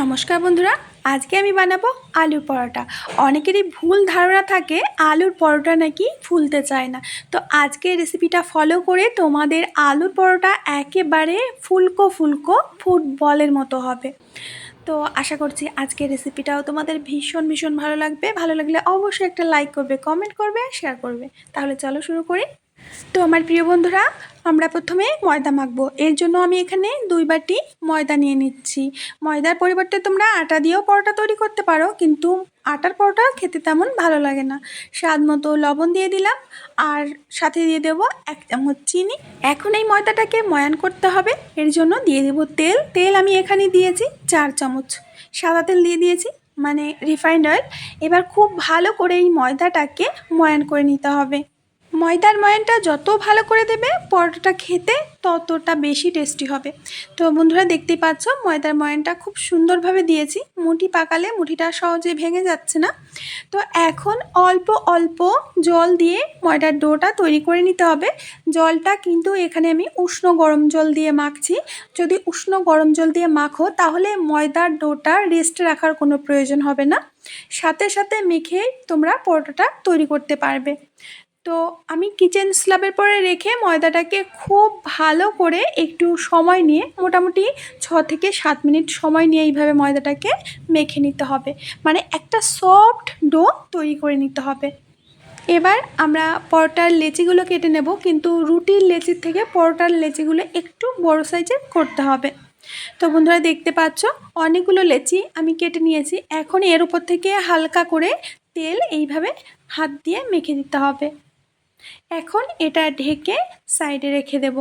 নমস্কার বন্ধুরা, আজকে আমি বানাবো আলুর পরোটা। অনেকেরই ভুল ধারণা থাকে, আলুর পরোটা নাকি ফুলতে চায় না। তো আজকে রেসিপিটা ফলো করে তোমাদের আলুর পরোটা একেবারে ফুলকো ফুলকো ফুটবলের মতো হবে। তো আশা করছি আজকের রেসিপিটাও তোমাদের ভীষণ ভীষণ ভালো লাগবে। ভালো লাগলে অবশ্যই একটা লাইক করবে কমেন্ট করবে শেয়ার করবে। তাহলে চলো শুরু করি। তো আমার প্রিয় বন্ধুরা আমরা প্রথমে ময়দা মাখবো। এর জন্য আমি এখানে দুই বাটি ময়দা নিয়ে নিচ্ছি। ময়দার পরিবর্তে তোমরা আটা দিয়েও পরোটা তৈরি করতে পারো, কিন্তু আটার পরোটা খেতে তেমন ভালো লাগে না। স্বাদ মতো লবণ দিয়ে দিলাম, আর সাথে দিয়ে দেবো এক চামচ চিনি। এখন এই ময়দাটাকে ময়ান করতে হবে। এর জন্য দিয়ে দেবো তেল। তেল আমি এখানে দিয়েছি চার চামচ। সাদা তেল দিয়ে দিয়েছি মানে রিফাইন্ড অয়েল এবার খুব ভালো করে এই ময়দাটাকে ময়ান করে নিতে হবে। ময়দার ময়ানটা যত ভালো করে দেবে, পরোটাটা খেতে ততটা বেশি টেস্টি হবে। তো বন্ধুরা দেখতেই পাচ্ছ, ময়দার ময়ানটা খুব সুন্দরভাবে দিয়েছি। মুঠি পাকালে মুঠিটা সহজে ভেঙে যাচ্ছে না। তো এখন অল্প অল্প জল দিয়ে ময়দার ডোটা তৈরি করে নিতে হবে। জলটা কিন্তু এখানে আমি উষ্ণ গরম জল দিয়ে মাখছি। যদি উষ্ণ গরম জল দিয়ে মাখো, তাহলে ময়দার ডোটা রেস্টে রাখার কোনো প্রয়োজন হবে না। সাথে সাথে মেখে তোমরা পরোটাটা তৈরি করতে পারবে। তো আমি কিচেন স্ল্যাবের পরে রেখে ময়দাটাকে খুব ভালো করে একটু সময় নিয়ে মোটামুটি ছ থেকে সাত মিনিট সময় নিয়ে এইভাবে ময়দাটাকে মেখে নিতে হবে। মানে একটা সফট ডো তৈরি করে নিতে হবে। এবার আমরা পরোটার লেচিগুলো কেটে নেব, কিন্তু রুটির লেচির থেকে পরোটার লেচিগুলো একটু বড় সাইজের করতে হবে। তো বন্ধুরা দেখতে পাচ্ছ, অনেকগুলো লেচি আমি কেটে নিয়েছি। এখন এর উপর থেকে হালকা করে তেল এইভাবে হাত দিয়ে মেখে দিতে হবে। এখন এটা ঢেকে সাইডে রেখে দেব।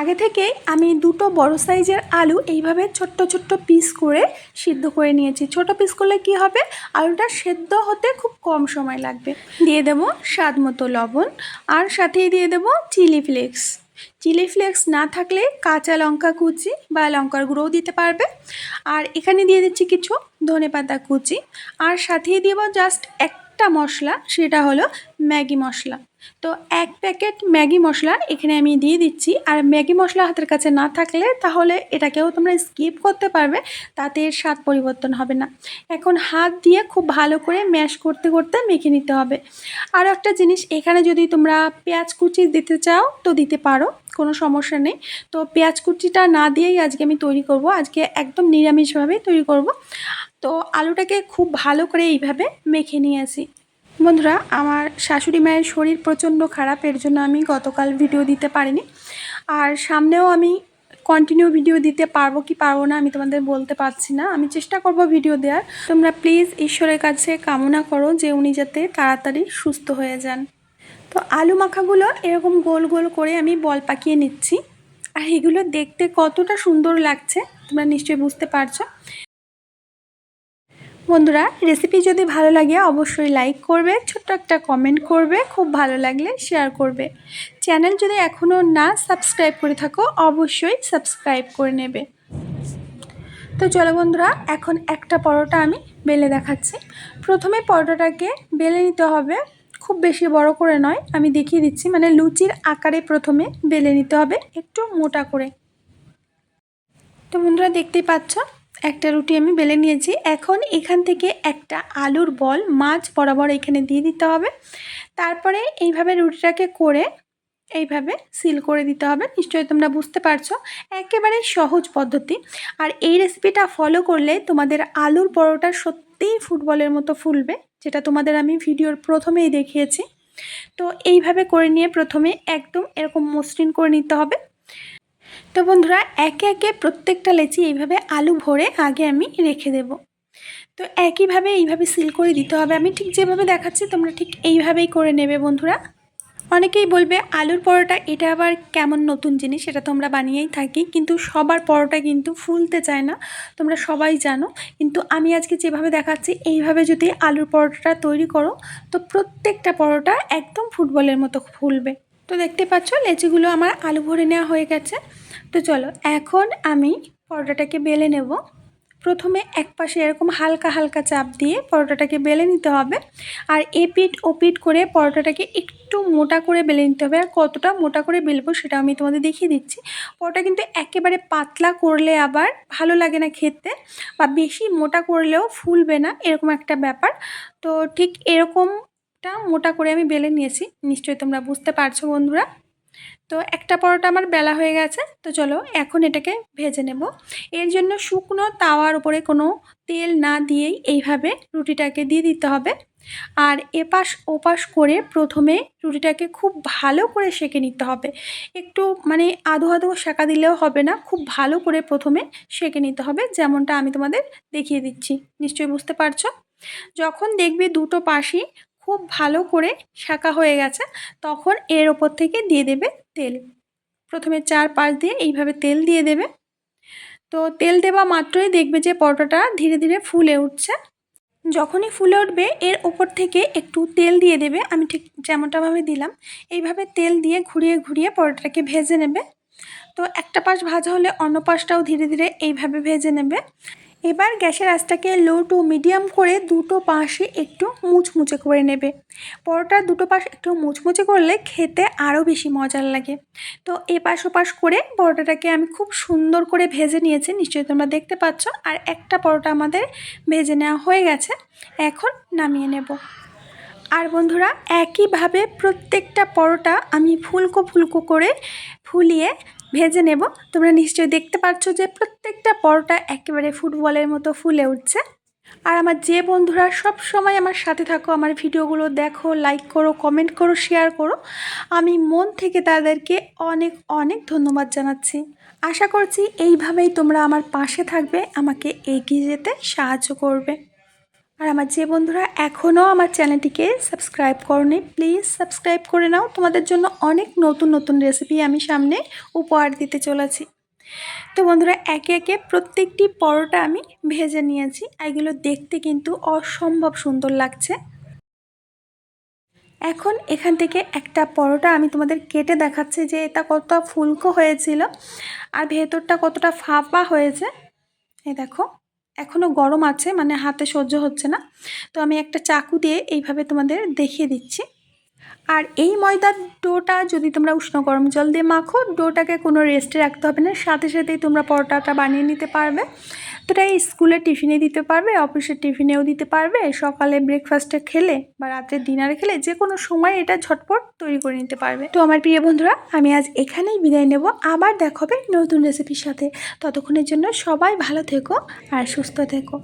আগে থেকে আমি দুটো বড় সাইজের আলু এইভাবে ছোট্ট ছোট্ট পিস করে সিদ্ধ করে নিয়েছি। ছোট পিস করলে কি হবে? আলুটা সেদ্ধ হতে খুব কম সময় লাগবে। দিয়ে দেব স্বাদ মতো লবণ আর সাথেই দিয়ে দেব চিলি ফ্লেক্স চিলি ফ্লেক্স না থাকলে কাঁচা লঙ্কা কুচি বা লঙ্কার গুঁড়োও দিতে পারবে। আর এখানে দিয়ে দিচ্ছি কিছু ধনে পাতা কুচি। আর সাথেই দেবো জাস্ট এক একটা মশলা, সেটা হলো ম্যাগি মশলা। তো এক প্যাকেট ম্যাগি মশলা এখানে আমি দিয়ে দিচ্ছি। আর ম্যাগি মশলা হাতের কাছে না থাকলে তাহলে এটাকেও তোমরা স্কিপ করতে পারবে, তাতে এর স্বাদ পরিবর্তন হবে না। এখন হাত দিয়ে খুব ভালো করে ম্যাশ করতে করতে মেখে নিতে হবে। আর একটা জিনিস, এখানে যদি তোমরা পেঁয়াজ কুচি দিতে চাও, তো দিতে পারো। কোনো সমস্যা নেই। তো পেঁয়াজ কুচিটা না দিয়েই আজকে আমি তৈরি করব। আজকে একদম নিরামিষভাবেই তৈরি করব। তো আলুটাকে খুব ভালো করে এইভাবে মেখে নিয়ে নিয়েছি। বন্ধুরা, আমার শাশুড়ি মায়ের শরীর প্রচণ্ড খারাপ, এর জন্য আমি গতকাল ভিডিও দিতে পারিনি। আর সামনেও আমি কন্টিনিউ ভিডিও দিতে পারব কি পারব না আমি তোমাদের বলতে পারছি না। আমি চেষ্টা করব ভিডিও দেওয়ার। তোমরা প্লিজ ঈশ্বরের কাছে কামনা করো যে উনি যাতে তাড়াতাড়ি সুস্থ হয়ে যান। তো আলু মাখাগুলো এরকম গোল গোল করে আমি বল পাকিয়ে নিচ্ছি। আর এগুলো দেখতে কতটা সুন্দর লাগছে, তোমরা নিশ্চয়ই বুঝতে পারছ। বন্ধুরা রেসিপি যদি ভালো লাগে অবশ্যই লাইক করবে, ছোট্ট একটা কমেন্ট করবে, খুব ভালো লাগলে শেয়ার করবে। চ্যানেল যদি এখনও না সাবস্ক্রাইব করে থাকো, অবশ্যই সাবস্ক্রাইব করে নেবে। তো চলো বন্ধুরা, এখন একটা পরোটা আমি বেলে দেখাচ্ছি। প্রথমে পরোটাটাকে বেলে নিতে হবে খুব বেশি বড় করে নয়, আমি দেখিয়ে দিচ্ছি। মানে লুচির আকারে প্রথমে বেলে নিতে হবে একটু মোটা করে। তো বন্ধুরা দেখতেই পাচ্ছ, একটা রুটি আমি বেলে নিয়েছি। এখন এখান থেকে একটা আলুর বল, মাছ বরাবর এখানে দিয়ে দিতে হবে। তারপরে এইভাবে রুটিটাকে করে এইভাবে সিল করে দিতে হবে। নিশ্চয়ই তোমরা বুঝতে পারছ একেবারে সহজ পদ্ধতি। আর এই রেসিপিটা ফলো করলে তোমাদের আলুর পরোটা সত্যিই ফুটবলের মতো ফুলবে। যেটা তোমাদের আমি ভিডিওর প্রথমেই দেখিয়েছি। তো এইভাবে করে নিয়ে প্রথমে একদম এরকম মসৃণ করে নিতে হবে। তো বন্ধুরা, একে একে প্রত্যেকটা লেচি এইভাবে আলু ভরে আগে আমি রেখে দেব। তো একইভাবে এইভাবে সিল করে দিতে হবে। আমি ঠিক যেভাবে দেখাচ্ছি, তোমরা ঠিক এইভাবেই করে নেবে বন্ধুরা। অনেকেই বলবে আলুর পরোটা, এটা আবার কেমন নতুন জিনিস? এটা তোমরা বানিয়েই থাকি, কিন্তু সবার পরোটা কিন্তু ফুলতে চায় না, তোমরা সবাই জানো। কিন্তু আমি আজকে যেভাবে দেখাচ্ছি, এইভাবে যদি আলুর পরোটাটা তৈরি করো, তো প্রত্যেকটা পরোটা একদম ফুটবলের মতো ফুলবে। তো দেখতে পাচ্ছ, লেচিগুলো আমার আলু ভরে নেওয়া হয়ে গেছে। তো চলো, এখন আমি পরোটাটাকে বেলে নেব। প্রথমে এক পাশে এরকম হালকা হালকা চাপ দিয়ে পরোটাটাকে বেলে নিতে হবে। আর এপিট ওপিট করে পরোটাটাকে একটু মোটা করে বেলে নিতে হবে। আর কতটা মোটা করে বেলবো সেটা আমি তোমাদের দেখিয়ে দিচ্ছি। পরোটা কিন্তু একেবারে পাতলা করলে আবার ভালো লাগে না খেতে বা বেশি মোটা করলেও ফুলবে না, এরকম একটা ব্যাপার। তো ঠিক এরকমটা মোটা করে আমি বেলে নিয়েছি, নিশ্চয়ই তোমরা বুঝতে পারছ বন্ধুরা। তো একটা পরোটা আমার বেলা হয়ে গেছে, তো চলো এখন এটাকে ভেজে নেব। এর জন্য শুকনো তাওয়ার উপরে কোনো তেল না দিয়েই এইভাবে রুটিটাকে দিয়ে দিতে হবে। আর এপাশ ওপাশ করে প্রথমে রুটিটাকে খুব ভালো করে সেঁকে নিতে হবে। একটু মানে আধো আধো সেঁকা দিলেও হবে না, খুব ভালো করে প্রথমে সেঁকে নিতে হবে, যেমনটা আমি তোমাদের দেখিয়ে দিচ্ছি। নিশ্চয়ই বুঝতে পারছ? যখন দেখবে দুটো পাশই খুব ভালো করে শাঁকা হয়ে গেছে, তখন এর ওপর থেকে দিয়ে দেবে তেল। প্রথমে চার পাশ দিয়ে এইভাবে তেল দিয়ে দেবে। তো তেল দেওয়া মাত্রই দেখবে যে পরোটাটা ধীরে ধীরে ফুলে উঠছে। যখনই ফুলে উঠবে, এর ওপর থেকে একটু তেল দিয়ে দেবে। আমি ঠিক যেমনটাভাবে দিলাম, এইভাবে তেল দিয়ে ঘুরিয়ে ঘুরিয়ে পরোটাকে ভেজে নেবে। তো একটা পাশ ভাজা হলে অন্য পাশটাও ধীরে ধীরে এইভাবে ভেজে নেবে। এবার গ্যাসের আঁচটাকে লো টু মিডিয়াম করে দুটো পাশে একটু মুচমুচে করে নেবে। পরোটার দুটো পাশ একটু মুচমুচে করলে খেতে আরও বেশি মজার লাগে। তো এপাশ ওপাশ করে পরোটাটাকে আমি খুব সুন্দর করে ভেজে নিয়েছি, নিশ্চয়ই তোমরা দেখতে পাচ্ছ। আর একটা পরোটা আমাদের ভেজে নেওয়া হয়ে গেছে, এখন নামিয়ে নেব। আর বন্ধুরা, একইভাবে প্রত্যেকটা পরোটা আমি ফুলকো ফুলকো করে ফুলিয়ে ভেজে নেব। তোমরা নিশ্চয়ই দেখতে পাচ্ছ যে প্রত্যেকটা পরোটা একেবারে ফুটবলের মতো ফুলে উঠছে। আর আমার যে বন্ধুরা সব সময় আমার সাথে থাকো, আমার ভিডিওগুলো দেখো লাইক করো কমেন্ট করো শেয়ার করো। আমি মন থেকে তাদেরকে অনেক অনেক ধন্যবাদ জানাচ্ছি। আশা করছি এইভাবেই তোমরা আমার পাশে থাকবে, আমাকে এগিয়ে যেতে সাহায্য করবে। আর আমার যে বন্ধুরা এখনও আমার চ্যানেলটিকে সাবস্ক্রাইব করনি, প্লিজ সাবস্ক্রাইব করে নাও। তোমাদের জন্য অনেক নতুন নতুন রেসিপি আমি সামনে উপহার দিতে চলেছি। তো বন্ধুরা, একে একে প্রত্যেকটি পরোটা আমি ভেজে নিয়েছি। এগুলো দেখতে কিন্তু অসম্ভব সুন্দর লাগছে। এখন এখান থেকে একটা পরোটা আমি তোমাদের কেটে দেখাচ্ছি যে এটা কতটা ফুলকো হয়েছিল আর ভেতরটা কতটা ফাঁপা হয়েছে। এই দেখো। এখনও গরম আছে মানে হাতে সহ্য হচ্ছে না। তো আমি একটা চাকু দিয়ে এইভাবে তোমাদের দেখিয়ে দিচ্ছি। আর এই ময়দার ডোটা যদি তোমরা উষ্ণ গরম জল দিয়ে মাখো, ডোটাকে কোনো রেস্টে রাখতে হবে না। সাথে সাথেই তোমরা পরোটাটা বানিয়ে নিতে পারবে। তো স্কুলে টিফিনে দিতে পারবে, অফিসের টিফিনেও দিতে পারবে। সকালে ব্রেকফাস্টে খেলে বা রাতে ডিনারে খেলে যে কোনো সময় এটা ঝটপট তৈরি করে নিতে পারবে। তো আমার প্রিয় বন্ধুরা, আমি আজ এখানেই বিদায় নেব। আবার দেখাবে নতুন রেসিপির সাথে। ততক্ষণের জন্য সবাই ভালো থেকো আর সুস্থ থেকো।